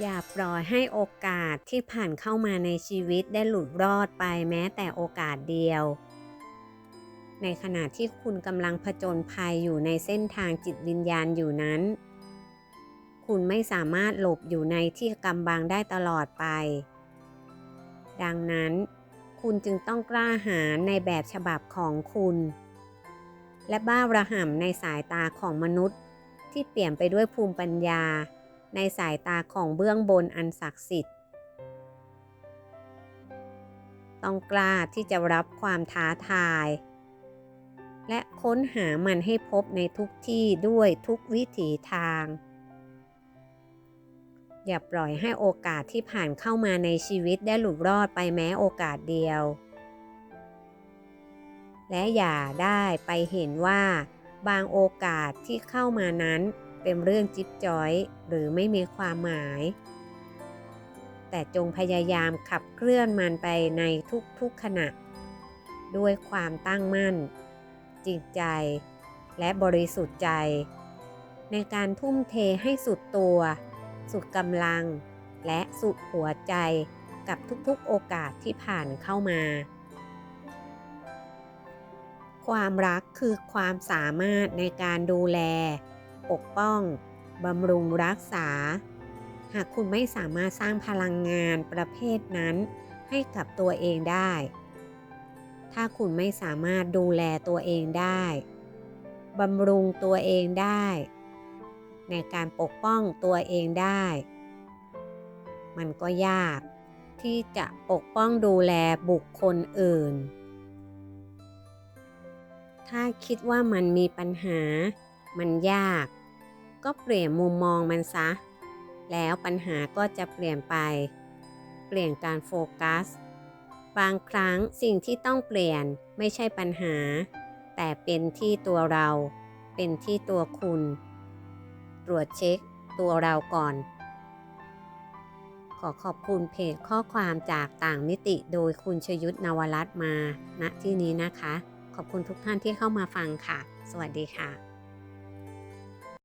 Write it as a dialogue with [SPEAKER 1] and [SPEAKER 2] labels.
[SPEAKER 1] อย่าปล่อยให้โอกาสที่ผ่านเข้ามาในชีวิตได้หลุดรอดไปแม้แต่โอกาสเดียว ในขณะที่คุณกำลังผจญภัยอยู่ในเส้นทางจิตวิญญาณอยู่นั้น คุณไม่สามารถหลบอยู่ในที่กำบังได้ตลอดไป ดังนั้น คุณจึงต้องกล้าหาญในแบบฉบับของคุณ และบ้าระห่ำในสายตาของมนุษย์ที่เปลี่ยนไปด้วยภูมิปัญญา ในสายตาของเบื้องบนอันศักดิ์สิทธิ์ ต้องกล้าที่จะรับความท้าทาย และค้นหามันให้พบในทุกที่ด้วยทุกวิถีทาง อย่าปล่อยให้โอกาสที่ผ่านเข้ามาในชีวิตได้หลุดรอดไปแม้โอกาสเดียว และอย่าได้ไปเห็นว่าบางโอกาสที่เข้ามานั้น เป็นเรื่องจิ๊บจ้อย หรือไม่มีความหมาย แต่จงพยายามขับเคลื่อนมันไปในทุกๆขณะ ด้วยความตั้งมั่น จริงใจ และบริสุทธิ์ใจ ในการทุ่มเทให้สุดตัว สุดกำลัง และสุดหัวใจกับทุกๆโอกาสที่ผ่านเข้ามา ความรักคือความสามารถในการดูแล ปกป้องบำรุงรักษา หากคุณไม่สามารถสร้างพลังงานประเภทนั้นให้กับตัวเองได้ ถ้าคุณไม่สามารถดูแลตัวเองได้บำรุงตัวเองได้ ในการปกป้องตัวเองได้ มันก็ยากที่จะปกป้องดูแลบุคคลอื่น ถ้าคิดว่ามันมีปัญหา มันยาก ก็เปลี่ยนมุมมองมันซะ แล้วปัญหาก็จะเปลี่ยนไป เปลี่ยนการโฟกัส บางครั้งสิ่งที่ต้องเปลี่ยนไม่ใช่ปัญหา แต่เป็นที่ตัวเรา เป็นที่ตัวคุณ ตรวจเช็คตัวเราก่อน ขอขอบคุณเพจข้อความจากต่างมิติโดยคุณชยุทธนวรัตมาณที่นี้นะคะ ขอบคุณทุกท่านที่เข้ามาฟังค่ะ สวัสดีค่ะ